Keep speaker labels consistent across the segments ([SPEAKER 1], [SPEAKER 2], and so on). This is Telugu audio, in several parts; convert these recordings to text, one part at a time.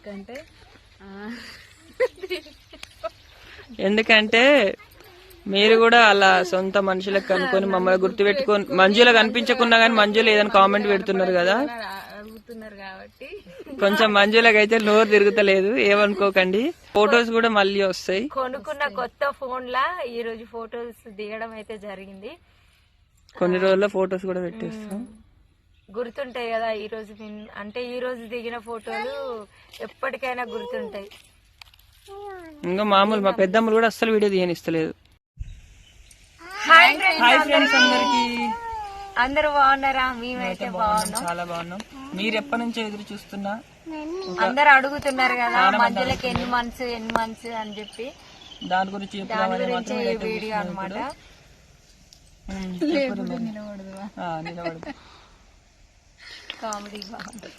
[SPEAKER 1] ఎందుకంటే
[SPEAKER 2] ఎందుకంటే మీరు కూడా అలా సొంత మనుషులకు కనుక్కొని మమ్మల్ని గుర్తుపెట్టుకొని మంజులో కనిపించకున్నా కానీ మంజులో ఏదైనా కామెంట్ పెడుతున్నారు కదా?
[SPEAKER 1] అడుగుతున్నారు కాబట్టి.
[SPEAKER 2] కొంచెం మంజులకు అయితే నోరు తిరుగుతలేదు ఏమనుకోకండి. ఫొటోస్ కూడా మళ్ళీ వస్తాయి.
[SPEAKER 3] కొనుక్కున్న కొత్త ఫోన్ లా ఈ రోజు ఫొటోస్ దిగడం అయితే జరిగింది.
[SPEAKER 2] కొన్ని రోజుల్లో ఫొటోస్ కూడా పెట్టేస్తాం.
[SPEAKER 3] గుర్తుంటాయి కదా ఈ రోజు అంటే ఈ రోజు దిగిన ఫోటోలు ఎప్పటికైనా గుర్తుంటాయి.
[SPEAKER 2] ఇంకా మామూలు మా పెద్దమ్మలు కూడా అస్సలు వీడియో తీయనిస్తలేదు. హాయ్ ఫ్రెండ్స్ అందరికి.
[SPEAKER 3] అందరూ బాగున్నారా? మేమైతే బాగున్నాం
[SPEAKER 2] చాలా బాగున్నాం. మీరు ఎప్పటి నుంచో ఎదురు చూస్తున్నా?
[SPEAKER 3] అందరు అడుగుతున్నారు కదా మధ్యలోకి ఎన్ని మంత్స్ ఎన్ని మంత్స్ అని చెప్పి.
[SPEAKER 2] దాని గురించి
[SPEAKER 3] వీడియో అనమాట
[SPEAKER 2] ఉమ్, చెప్పురు మరి. ఆ, నిలబడు
[SPEAKER 3] కామెడీ బాగుంది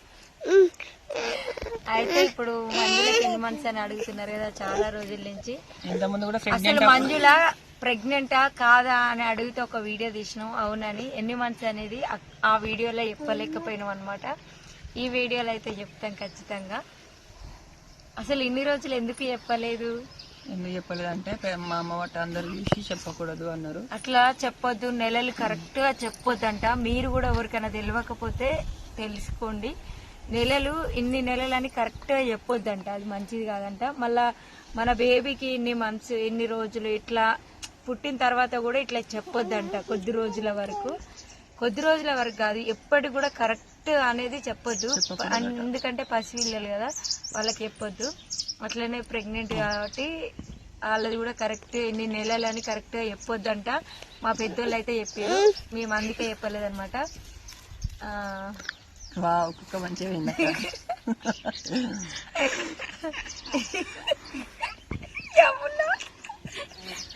[SPEAKER 3] అయితే ఇప్పుడు మంజులకి ఎన్ని మంత్స్ అని అడుగుతున్నారు కదా చాలా రోజుల నుంచి. అసలు మంజుల ప్రెగ్నెంటా కాదా అని అడిగితే ఒక వీడియో తీసినాం. అవునని ఎన్ని మంత్స్ అనేది ఆ- వీడియోలో చెప్పలేకపోయినాం అనమాట ఈ వీడియోలో అయితే చెప్తాం ఖచ్చితంగా. అసలు ఇన్ని రోజులు ఎందుకు చెప్పలేదు?
[SPEAKER 2] ఎందుకు చెప్పలేదంటే పె- మా అమ్మ వాటి అందరు చూసి చెప్పకూడదు అన్నారు.
[SPEAKER 3] అట్లా చెప్పొద్దు నెలలు కరెక్ట్గా చెప్పొద్దంట. మీరు కూడా ఎవరికైనా తెలియకపోతే తెలుసుకోండి. నెలలు ఇన్ని నెలలు అని కరెక్ట్గా చెప్పొద్దంట. అది మంచిది కాదంట. మళ్ళా మన బేబీకి ఇన్ని మంత్స్ ఇన్ని రోజులు ఇట్లా పుట్టిన తర్వాత కూడా ఇట్లా చెప్పొద్దంట కొద్ది రోజుల వరకు. కొద్ది రోజుల వరకు కాదు ఎప్పటికి కూడా కరెక్ట్ అనేది చెప్పొద్దు. ఎందుకంటే పసిపిల్లలు కదా వాళ్ళకి చెప్పొద్దు. అట్లనే ప్రెగ్నెంట్ కాబట్టి వాళ్ళది కూడా కరెక్ట్ ఎన్ని నెలలు అని కరెక్ట్గా చెప్పొద్దంట. మా పెద్దోళ్ళు అయితే చెప్పారు. మేము అందుకే చెప్పలేదన్నమాట.
[SPEAKER 2] వా ఒక్కొక్క మంచిగా పోయింది.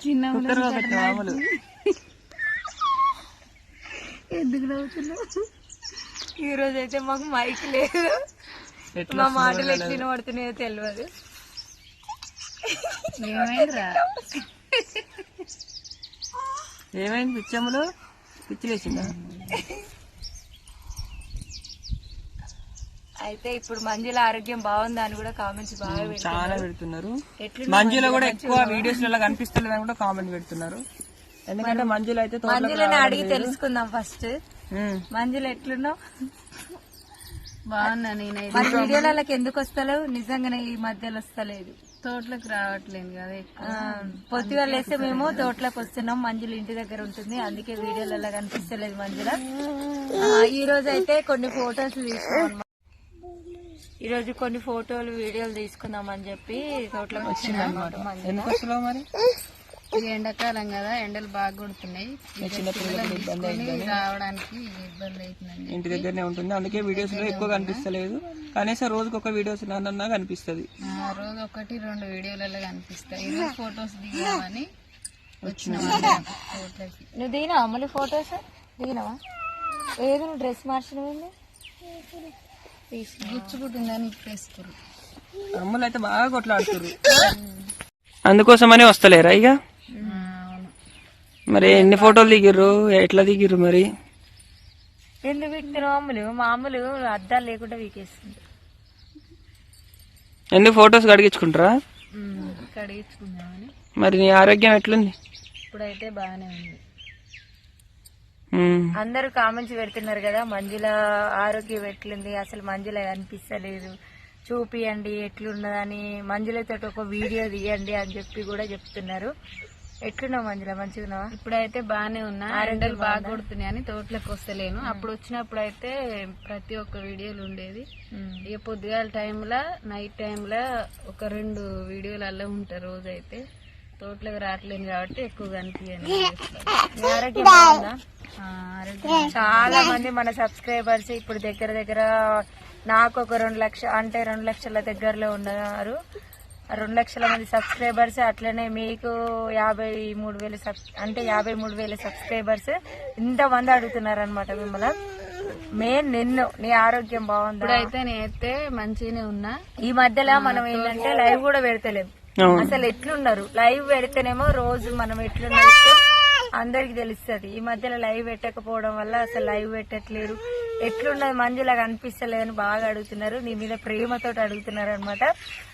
[SPEAKER 1] చిన్న
[SPEAKER 2] మామూలు
[SPEAKER 1] ఎందుకు నవ్వుతున్నావు?
[SPEAKER 3] ఈ రోజు అయితే మాకు మైక్ లేదు.
[SPEAKER 2] ఎట్లా
[SPEAKER 3] మా మాటలు ఎట్లా వినబడుతున్నాయో తెలియదు
[SPEAKER 1] ఏమైందిరా?
[SPEAKER 2] ఏమైంది పిచ్చమ్మలు? పిచ్చిలేసిందా
[SPEAKER 3] అయితే ఇప్పుడు మంజుల ఆరోగ్యం బాగుందా అని కూడా కామెంట్స్ బాగా
[SPEAKER 2] చాలా పెడుతున్నారు. మంజులో కూడా ఎక్కువ వీడియోస్లో కనిపిస్తలేదని కూడా కామెంట్ పెడుతున్నారు. ఎందుకంటే మంజులో అయితే తోటలోకి
[SPEAKER 3] మంజులని అడిగి తెలుసుకుందాం ఫస్ట్. మంజుల ఎట్లున్నావు?
[SPEAKER 1] బాగున్నా నేనైతే.
[SPEAKER 3] మరి వీడియోలకి ఎందుకు వస్తలేవు? నిజంగానే ఈ మధ్యలో వస్తలేదు.
[SPEAKER 1] తోటలోకి రావట్లేదు కదా ఎక్కువ.
[SPEAKER 3] పొద్దుగా లేస్తే మేము తోటలోకి వస్తున్నాం. మంజుల ఇంటి దగ్గర ఉంటుంది. అందుకే వీడియోలలో కనిపిస్తలేదు మంజుల. ఈ రోజు అయితే కొన్ని ఫొటోస్ తీసుకున్నాం ఈ రోజు కొన్ని ఫోటోలు వీడియోలు తీసుకుందాం అని చెప్పి తోటలోకి వచ్చింది అనమాట
[SPEAKER 2] ఎందుకు వస్తున్నావు మరి?
[SPEAKER 1] ఇది ఎండాకాలం కదా ఎండలు బాగా కొడుతున్నాయి. రావడానికి ఇబ్బంది అవుతుందండి
[SPEAKER 2] ఇంటి దగ్గరనే ఉంటుంది. అందుకే వీడియోస్లో ఎక్కువ కనిపిస్తలేదు. కనీసం రోజుకి ఒక వీడియోస్ నన్నా కనిపిస్తుంది.
[SPEAKER 1] ఆ రోజు ఒకటి రెండు వీడియోలలో కనిపిస్తాయి. ఈరోజు ఫొటోస్ దిగామని వచ్చినాం
[SPEAKER 3] నువ్వు దిగినావా? మళ్ళీ ఫొటోస్ దిగినావా? ఏది నువ్వు డ్రెస్ మార్చినవి
[SPEAKER 1] గుచ్చుకుంటుందని
[SPEAKER 2] అమ్ములు అయితే బాగా కొట్లాడుతున్నారు అందుకోసమనే వస్తలేరా ఇక? మరి ఎన్ని ఫోటోలు దిగిర్రు? ఎట్లా దిగిర్రు మరి?
[SPEAKER 3] ఎందుకు వీక్తున్నావు మామూలు మామూలు అద్దాలు లేకుండా వీకేస్తుంది.
[SPEAKER 2] ఎందుకు ఫొటోస్ కడిగించుకుంటారా?
[SPEAKER 1] కడిగించుకుందామని.
[SPEAKER 2] మరి నీ ఆరోగ్యం ఎట్లుంది?
[SPEAKER 1] ఇప్పుడైతే బాగానే ఉంది.
[SPEAKER 3] అందరూ కామెంట్స్ పెడుతున్నారు కదా మంజుల ఆరోగ్యం ఎట్లుంది? అసలు మంజుల కనిపిస్తలేదు చూపియండి ఎట్లున్నదని మంజులతో ఒక వీడియో తీయండి అని చెప్పి కూడా చెప్తున్నారు. ఎట్లున్నావు మంజుల? మంచిగున్నావా?
[SPEAKER 1] ఇప్పుడైతే బాగానే ఉన్నా. ఎండలు బాగా కొడుతున్నాయి అని తోటలోకి వస్తలేను. అప్పుడు వచ్చినప్పుడు అయితే ప్రతి ఒక్క వీడియోలు ఉండేది. ఇక పొద్దుగాల టైంలో నైట్ టైంలో ఒక రెండు వీడియోలలో ఉంటారు రోజు అయితే తోటలోకి రావట్లేను కాబట్టి ఎక్కువ కనిపించండి
[SPEAKER 3] నీ ఆరోగ్యం బాగుందా?
[SPEAKER 1] ఆరోగ్యం
[SPEAKER 3] చాలా మంది మన సబ్స్క్రైబర్స్ ఇప్పుడు దగ్గర దగ్గర నాకు ఒక రెండు లక్ష అంటే రెండు లక్షల దగ్గరలో ఉన్నారు. ఆ రెండు లక్షల మంది సబ్స్క్రైబర్స్ అట్లనే మీకు యాభై మూడు వేల సబ్ అంటే యాభై మూడు వేల సబ్స్క్రైబర్స్ ఇంతమంది అడుగుతున్నారు అనమాట మిమ్మల్ని. మెయిన్ నిన్ను నీ ఆరోగ్యం బాగుందా?
[SPEAKER 1] ఇప్పుడైతే నేనైతే మంచిగానే ఉన్నా.
[SPEAKER 3] ఈ మధ్యలో మనం ఏంటంటే లైవ్ కూడా పెడతలేం.
[SPEAKER 2] అవును.
[SPEAKER 3] అసలు ఎట్లున్నారు? లైవ్ పెడితేనేమో రోజు మనం ఎట్లున్నారు అందరికి తెలుస్తుంది. ఈ మధ్యలో లైవ్ పెట్టకపోవడం వల్ల అసలు లైవ్ పెట్టట్లేరు. ఎట్లున్నది మంజులాగా అనిపిస్తలేదని బాగా అడుగుతున్నారు. నీ మీద ప్రేమతో అడుగుతున్నారు అనమాట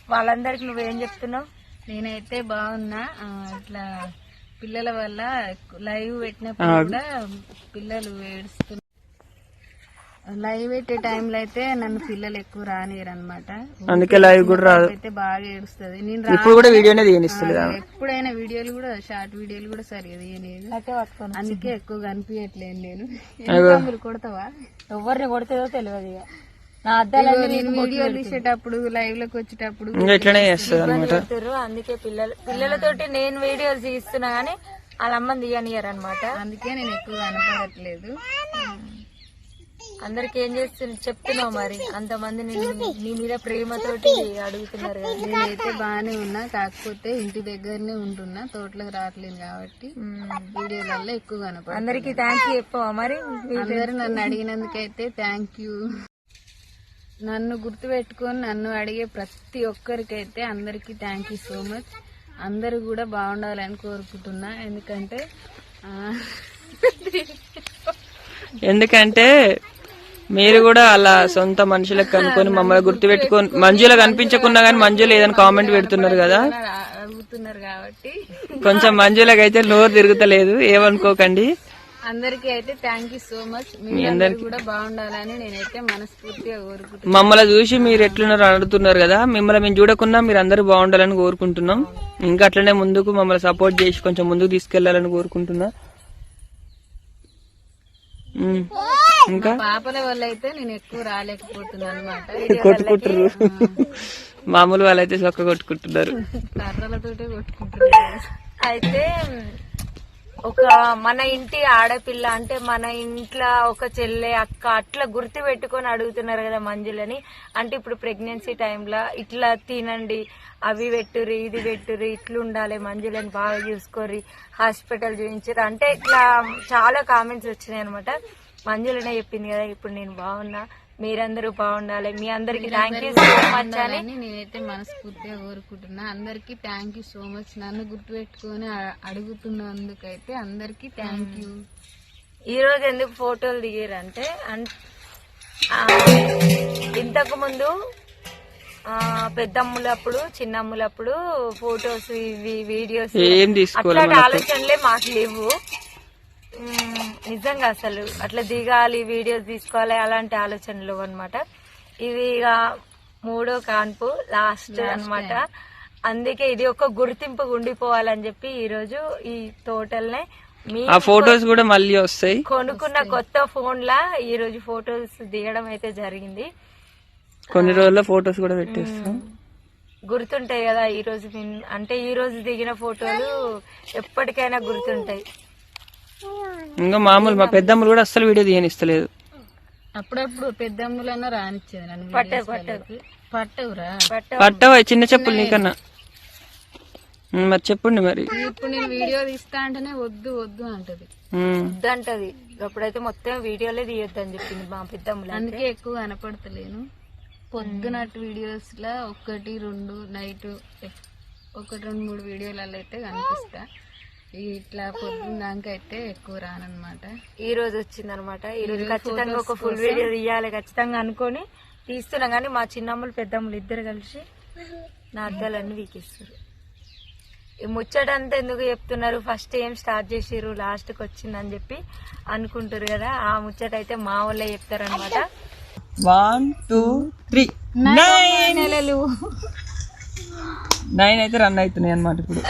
[SPEAKER 3] వాళ్ళందరికి నువ్వేం చెప్తున్నావు?
[SPEAKER 1] నేనైతే బాగున్నా. ఇట్లా పిల్లల వల్ల లైవ్ పెట్టినప్పుడు కూడా పిల్లలు ఏడుస్తున్నారు లైవ్ పెట్టే టైంలో అయితే నన్ను పిల్లలు ఎక్కువ రానియరు అనమాట
[SPEAKER 2] అందుకే లైవ్ కూడా రాదు.
[SPEAKER 1] అయితే బాగా ఏడుస్తుంది. నేను రా-
[SPEAKER 2] ఇప్పుడు కూడా వీడియోనే తీయనిస్తుంది
[SPEAKER 1] ఎప్పుడైనా వీడియోలు కూడా షార్ట్ వీడియోలు కూడా సరిగా తీయలేదు. అందుకే ఎక్కువ కనిపించట్లేదు నేను. ఎందుకు కొడతావా?
[SPEAKER 3] ఎవరిని కొడితేదో తెలియదు ఇక నా
[SPEAKER 1] నేను వీడియోలు తీసేటప్పుడు లైవ్లోకి వచ్చేటప్పుడు
[SPEAKER 2] ఇంకా ఇట్లనే చేస్తుంది అనమాట
[SPEAKER 3] పెడతారు అందుకే పిల్లలు పిల్లలతోటి నేను వీడియోలు తీస్తున్నా గానీ వాళ్ళ అమ్మని తీయనియరు అనమాట
[SPEAKER 1] అందుకే నేను ఎక్కువ కనపడట్లేదు.
[SPEAKER 3] అందరికి ఏం చేస్తున్నా చెప్తున్నావు మరి? అంతమంది నీ మీద ప్రేమతోటి అడుగుతున్నారు కదా.
[SPEAKER 1] నేనైతే బాగానే ఉన్నా కాకపోతే ఇంటి దగ్గరనే ఉంటున్నా తోటలకు రావట్లేదు కాబట్టి వీడియోలలో ఎక్కువ కనపడ
[SPEAKER 3] అందరికి థ్యాంక్ యూ చెప్పవా మరి?
[SPEAKER 1] అందరూ నన్ను అడిగినందుకైతే థ్యాంక్ యూ నన్ను గుర్తుపెట్టుకొని నన్ను అడిగే ప్రతి ఒక్కరికైతే అందరికీ థ్యాంక్ యూ సో మచ్ అందరూ కూడా బాగుండాలని కోరుకుంటున్నా. ఎందుకంటే
[SPEAKER 2] ఎందుకంటే మీరు కూడా అలా సొంత మనుషులకు కనుకొని మమ్మల్ని గుర్తు పెట్టుకొని మంజుల కనిపించకున్నా గానీ మంజులు ఏదైనా కామెంట్ పెడుతున్నారు కదా?
[SPEAKER 1] అలా అడుగుతున్నారు కాబట్టి.
[SPEAKER 2] కొంచెం మంజులకు అయితే నోరు తిరుగుతలేదు ఏమనుకోకండి.
[SPEAKER 1] అందరికీ అయితే థ్యాంక్ యూ సో మచ్ మీ అందరు కూడా బాగుండాలని నేనైతే మనస్ఫూర్తిగా కోరుకుంటున్నాను.
[SPEAKER 2] మమ్మల్ని చూసి మీరు ఎట్లున్నారు అని అడుగుతున్నారు కదా మిమ్మల్ని మేము చూడకున్నా మీరు అందరూ బాగుండాలని కోరుకుంటున్నాం. ఇంకా అట్లనే ముందుకు మమ్మల్ని సపోర్ట్ చేసి కొంచెం ముందుకు తీసుకెళ్ళాలని కోరుకుంటున్నా. ఉమ్. ఇంకా?
[SPEAKER 1] పాపల వల్ల అయితే నేను ఎక్కువ రాలేకపోతున్నాను అనమాట
[SPEAKER 2] కొట్టుకుంటారు మామూలు వాళ్ళైతే చొక్క కొట్టుకుంటున్నారు.
[SPEAKER 1] కర్రలతోటే కొట్టుకుంటున్నాను
[SPEAKER 3] అయితే ఒక మన ఇంటి ఆడపిల్ల అంటే మన ఇంట్లో ఒక చెల్లె అక్క అట్లా గుర్తు పెట్టుకొని అడుగుతున్నారు కదా మంజులని. అంటే ఇప్పుడు ప్రెగ్నెన్సీ టైంలో ఇట్లా తినండి అవి పెట్టుర్రి ఇది పెట్టుర్రి ఇట్లా ఉండాలి మంజులని బాగా చూసుకోర్రి హాస్పిటల్ చూపించారు అంటే ఇట్లా చాలా కామెంట్స్ వచ్చినాయి అనమాట మంజులనే చెప్పింది కదా ఇప్పుడు నేను బాగున్నా మీరందరూ బాగుండాలి మీ అందరికి థ్యాంక్ యూ సో మచ్ అని
[SPEAKER 1] నేనైతే మనస్ఫూర్తిగా కోరుకుంటున్నా. అందరికీ థ్యాంక్ యూ సో మచ్ నన్ను గుర్తుపెట్టుకొని అ- అడుగుతున్నందుకైతే అందరికీ థ్యాంక్ యూ
[SPEAKER 3] ఈ రోజు ఎందుకు ఫోటోలు దిగారంటే ఇంతకు ముందు పెద్దమ్ములప్పుడు చిన్నమ్ములప్పుడు ఫొటోస్ ఇవి వీడియోస్
[SPEAKER 2] ఏం తీసుకోవాలి
[SPEAKER 3] అట్లాంటి ఆలోచనలే మాకు లేవు. నిజంగా అసలు అట్లా దిగాలి వీడియోస్ తీసుకోవాలి అలాంటి ఆలోచనలు అనమాట ఇది ఇక మూడో కాన్పు లాస్ట్ అన్నమాట. అందుకే ఇది ఒక గుర్తింపు ఉండిపోవాలని చెప్పి ఈ రోజు ఈ తోటల్నే మీ
[SPEAKER 2] ఆ ఫొటోస్ కూడా మళ్ళీ వస్తాయి.
[SPEAKER 3] కొనుక్కున్న కొత్త ఫోన్ లా ఈ రోజు ఫొటోస్ దిగడం అయితే జరిగింది.
[SPEAKER 2] కొన్ని రోజుల్లో ఫొటోస్ కూడా పెట్టేస్తాం.
[SPEAKER 3] గుర్తుంటాయి కదా ఈ రోజు అంటే ఈ రోజు దిగిన ఫోటోలు ఎప్పటికైనా గుర్తుంటాయి.
[SPEAKER 2] ఇంకా మామూలు మా పెద్దమ్మలు కూడా అస్సలు వీడియో తీయనిస్తలేదు.
[SPEAKER 1] అప్పుడప్పుడు పెద్దమ్ములన్నా రానిచ్చేది నన్ను. పట్టవురా?
[SPEAKER 2] పట్టవా. చిన్న చెప్పులు నీకన్నా? మరి చెప్పండి మరి.
[SPEAKER 1] ఇప్పుడు నేను వీడియో తీస్తా అంటేనే వద్దు వద్దు అంటది.
[SPEAKER 2] ఉమ్.
[SPEAKER 3] వద్దంటది. అప్పుడైతే మొత్తం వీడియోలే తీయొద్దని చెప్పింది మా పెద్దమ్ములు
[SPEAKER 1] అందుకే ఎక్కువ కనపడతలేను. పొద్దునట్టు వీడియోస్లో ఒకటి రెండు నైట్ ఒకటి రెండు మూడు వీడియోలలో అయితే కనిపిస్తా. ఇట్లా పొద్దున్నాక అయితే ఎక్కువ రానన్నమాట.
[SPEAKER 3] ఈ రోజు వచ్చింది అనమాట ఈ రోజు ఖచ్చితంగా ఒక ఫుల్ వీడియో తీయాలి ఖచ్చితంగా అనుకొని తీస్తున్నాం. కానీ మా చిన్నమ్మలు పెద్దమ్మలు ఇద్దరు కలిసి నా అద్దాలన్నీ వీకిస్తారు ఈ ముచ్చటంతా ఎందుకు చెప్తున్నారు? ఫస్ట్ ఏం స్టార్ట్ చేసిర్రు? లాస్ట్కి వచ్చిందని చెప్పి అనుకుంటారు కదా. ఆ ముచ్చట అయితే మా వాళ్ళే చెప్తారనమాట
[SPEAKER 2] వన్ టూ త్రీ నైన్.
[SPEAKER 1] నెలలు.
[SPEAKER 2] నైన్ అయితే రన్ అవుతున్నాయి అనమాట ఇప్పుడు.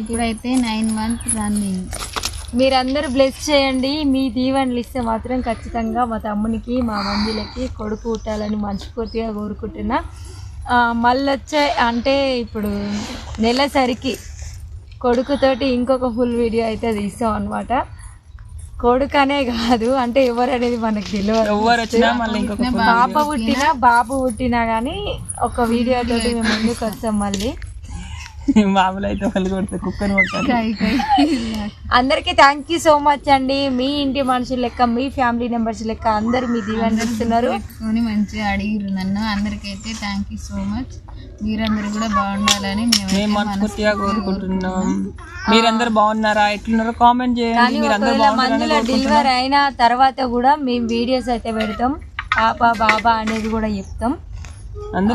[SPEAKER 1] ఇప్పుడైతే నైన్ మంత్ రన్నింగ్.
[SPEAKER 3] మీరందరూ బ్లెస్ చేయండి. మీ దీవెనలు ఇస్తే మాత్రం ఖచ్చితంగా మా తమ్మునికి మా మంజులకి కొడుకు పుట్టాలని మనస్ఫూర్తిగా కోరుకుంటున్నా. ఆ, మళ్ళీ వచ్చే అంటే ఇప్పుడు నెలసరికి కొడుకుతోటి ఇంకొక ఫుల్ వీడియో అయితే తీస్తాం అనమాట కొడుకు అనే కాదు అంటే ఎవరు అనేది మనకు తెలియదు
[SPEAKER 2] ఎవరు వచ్చినా మళ్ళీ ఇంకొక
[SPEAKER 3] పాప పుట్టినా బాబు పుట్టినా కానీ ఒక వీడియో తోటి మేము ముందుకు వస్తాం మళ్ళీ.
[SPEAKER 2] మామూలు అయితే వాళ్ళు కొడితే కుక్కని కొడతారు.
[SPEAKER 1] కై కై.
[SPEAKER 3] అందరికీ థ్యాంక్ యూ సో మచ్ అండి. మీ ఇంటి మనుషుల లెక్క మీ ఫ్యామిలీ మెంబర్స్ లెక్క అందరు మీ దీవెన ఇస్తున్నారు
[SPEAKER 1] మంచిగా అడిగిరు నన్ను. అందరికైతే థ్యాంక్ యూ సో మచ్ మీరందరూ కూడా బాగుండాలని
[SPEAKER 2] మేము మనస్ఫూర్తిగా కోరుకుంటున్నాం. మీరందరూ బాగున్నారా? ఎట్లున్నారో కామెంట్ చేయండి.
[SPEAKER 3] మందులో డెలివరీ అయిన తర్వాత కూడా మేము వీడియోస్ అయితే పెడతాం. పాప బాబా అనేది కూడా చెప్తాం.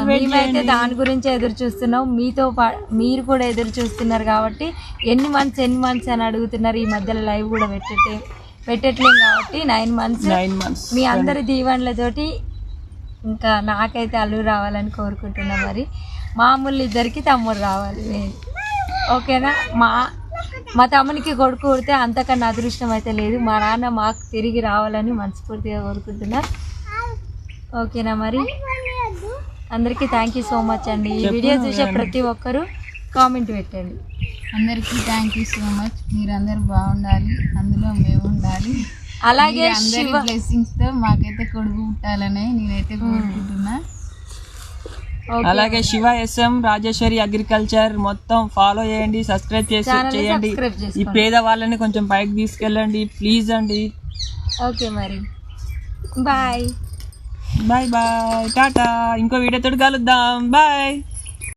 [SPEAKER 3] మేమైతే దాని గురించి ఎదురు చూస్తున్నాం మీతో పా- మీరు కూడా ఎదురు చూస్తున్నారు కాబట్టి ఎన్ని మంత్స్ ఎన్ని మంత్స్ అని అడుగుతున్నారు. ఈ మధ్యలో లైవ్ కూడా పెట్టే పెట్టట్లేం కాబట్టి నైన్ మంత్స్
[SPEAKER 2] నైన్ మంత్స్
[SPEAKER 3] మీ అందరి దీవెనలతోటి ఇంకా నాకైతే అల్లు రావాలని కోరుకుంటున్నా మరి. మామూలు ఇద్దరికి తమ్ముడు రావాలి. ఓకేనా? మా మా తమ్మునికి కొడుకు కొడితే అంతకన్నా అదృష్టం అయితే లేదు. మా నాన్న మాకు తిరిగి రావాలని మనస్ఫూర్తిగా కోరుకుంటున్నా. ఓకేనా మరి? అందరికీ థ్యాంక్ యూ సో మచ్ అండి. ఈ వీడియో చూసే ప్రతి ఒక్కరూ కామెంట్ పెట్టండి.
[SPEAKER 1] అందరికీ థ్యాంక్ యూ సో మచ్ మీరందరూ బాగుండాలి. అందులో మేము ఉండాలి
[SPEAKER 3] అలాగే
[SPEAKER 1] అందరి బ్లెస్సింగ్స్తో మాకైతే కొడుకు పుట్టాలని నేనైతే కోరుకుంటున్నా.
[SPEAKER 2] అలాగే శివ ఎస్ఎం రాజేశ్వరి అగ్రికల్చర్ మొత్తం ఫాలో చేయండి సబ్స్క్రైబ్ చేసి చేయండి. ఈ
[SPEAKER 3] చేసుకోండి.
[SPEAKER 2] పేద వాళ్ళని కొంచెం పైకి తీసుకెళ్ళండి ప్లీజ్ అండి.
[SPEAKER 3] ఓకే మరి. బాయ్
[SPEAKER 2] బాయ్ బాయ్ టాటా ఇంకో వీడియోతో కలుద్దాం. బాయ్